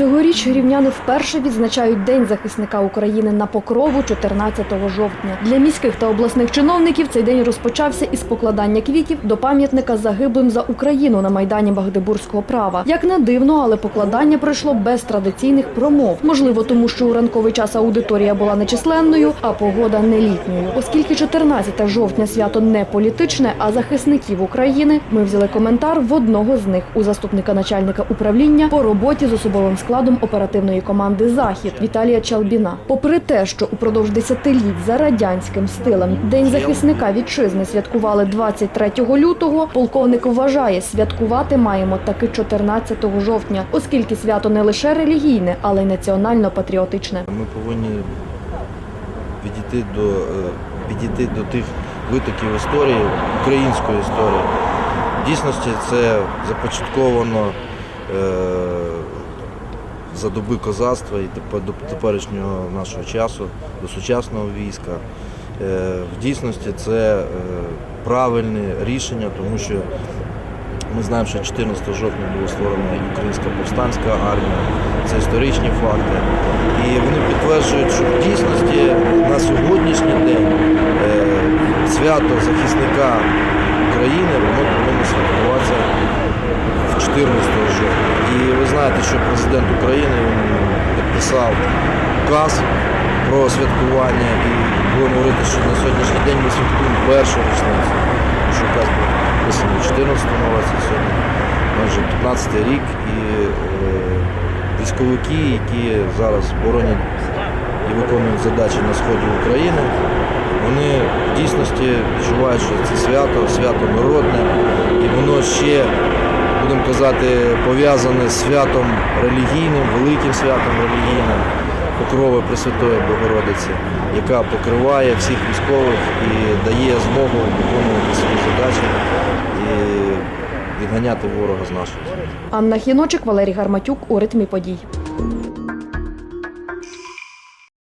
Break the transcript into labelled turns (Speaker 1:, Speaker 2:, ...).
Speaker 1: Цьогоріч рівняни вперше відзначають День захисника України на покрову 14 жовтня. Для міських та обласних чиновників цей день розпочався із покладання квітів до пам'ятника загиблим за Україну на майдані Магдебурзького права. Як не дивно, але покладання пройшло без традиційних промов. Можливо, тому що у ранковий час аудиторія була нечисленною, а погода не літньою. Оскільки 14 жовтня свято не політичне, а захисників України, ми взяли коментар в одного з них у заступника начальника управління по роботі з особовим складом оперативної команди Захід Віталія Чалбіна. Попри те, що упродовж десятиліть за радянським стилем День захисника вітчизни святкували 23 лютого. Полковник вважає, святкувати маємо таки 14 жовтня, оскільки свято не лише релігійне, але й національно-патріотичне.
Speaker 2: Ми повинні підійти до, е, підійти до тих витоків історії, української історії. В дійсності це започатковано е, за доби козацтва і до теперішнього нашого часу, до сучасного війська. Е, В дійсності це е, правильне рішення, тому що ми знаємо, що 14 жовтня була створена Українська повстанська армія. Це історичні факти. І вони підтверджують, що в дійсності на сьогоднішній день е, свято захисника України воно повинно святкуватися в 14 жовтня. І ви знаєте, що президент України підписав указ про святкування і будемо говорити, що на сьогоднішній день ми святкуємо першу річницю. Тому що указ був підписаний у 2014 році, сьогодні майже 15 рік. І е, військовики, які зараз боронять і виконують задачі на сході України, вони в дійсності відчувають, що це свято, свято народне, і воно ще, будемо казати, пов'язане з святом релігійним, великим святом релігійним. Покрови Пресвятої Богородиці, яка покриває всіх військових і дає змогу виконувати свої задачі і відганяти ворога з нашої.
Speaker 1: Анна Хіночик, Валерій Гарматюк у ритмі подій.